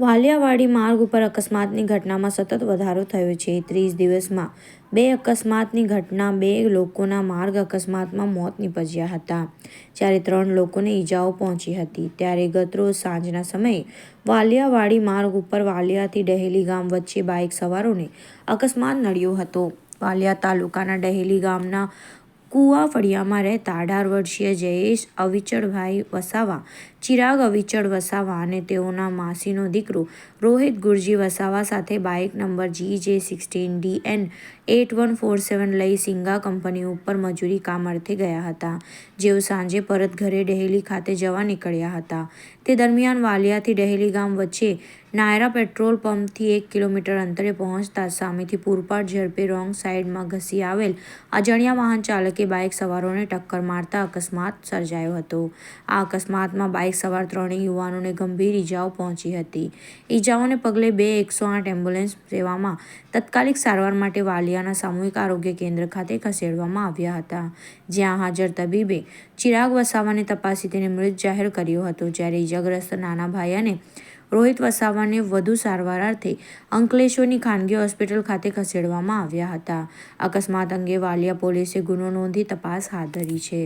વાલિયાવાડી માર્ગ ઉપર અકસ્માતની ઘટનામાં સતત વધારો થયો છે. ત્રીસ દિવસમાં બે અકસ્માતની ઘટના, બે લોકોના માર્ગ અકસ્માતમાં મોત નીપજ્યા હતા. જ્યારે ત્રણ લોકોને ઈજાઓ પહોંચી હતી. ત્યારે ગતરોજ સાંજના સમયે વાલિયાવાડી માર્ગ ઉપર વાલિયાથી ડહેલી ગામ વચ્ચે બાઇક સવારોને અકસ્માત નડ્યો હતો. વાલિયા તાલુકાના ડહેલી ગામના કુવા ફળિયામાં રહેતા અઢાર વર્ષીય જયેશ અવિચળભાઈ વસાવા, ચિરાગ અવિચળ વસાવા અને તેઓના માસીનો દીકરો રોહિત ગુરજી વસાવા સાથે bike number G J sixteen D N eight one four seven લઈ સિંગા કંપની ઉપર મજૂરી કામ અર્થે ગયા હતા, જેઓ સાંજે પરત ઘરે ડહેલી ખાતે જવા નીકળ્યા હતા. તે દરમિયાન વાલિયાથી ડહેલી ગામ વચ્ચે નાયરા પેટ્રોલ પંપથી એક કિલોમીટર અંતરે પહોંચતા સામેથી પૂરપાટ ઝડપે રોંગ સાઇડમાં ઘસી આવેલ અજાણ્યા વાહન ચાલકે બાઇક સવારોને ટક્કર મારતા અકસ્માત સર્જાયો હતો. આ અકસ્માતમાં બાઇક સવાર ત્રણેય યુવાનોને ગંભીર ઈજાઓ પહોંચી હતી. ઈજાઓને પગલે બે એકસો આઠ એમ્બ્યુલન્સ સેવામાં તાત્કાલિક સારવાર માટે વાલિયાના સામૂહિક આરોગ્ય કેન્દ્ર ખાતે ખસેડવામાં આવ્યા હતા. જ્યાં હાજર તબીબે ચિરાગ વસાવાને તપાસી તેને મૃત જાહેર કર્યો હતો. જ્યારે ઈજાગ્રસ્ત નાના ભાઈ અને રોહિત વસાવાને વધુ સારવાર અર્થે અંકલેશ્વરની ખાનગી હોસ્પિટલ ખાતે ખસેડવામાં આવ્યા હતા. અકસ્માત અંગે વાલિયા પોલીસે ગુનો નોંધી તપાસ હાથ ધરી છે.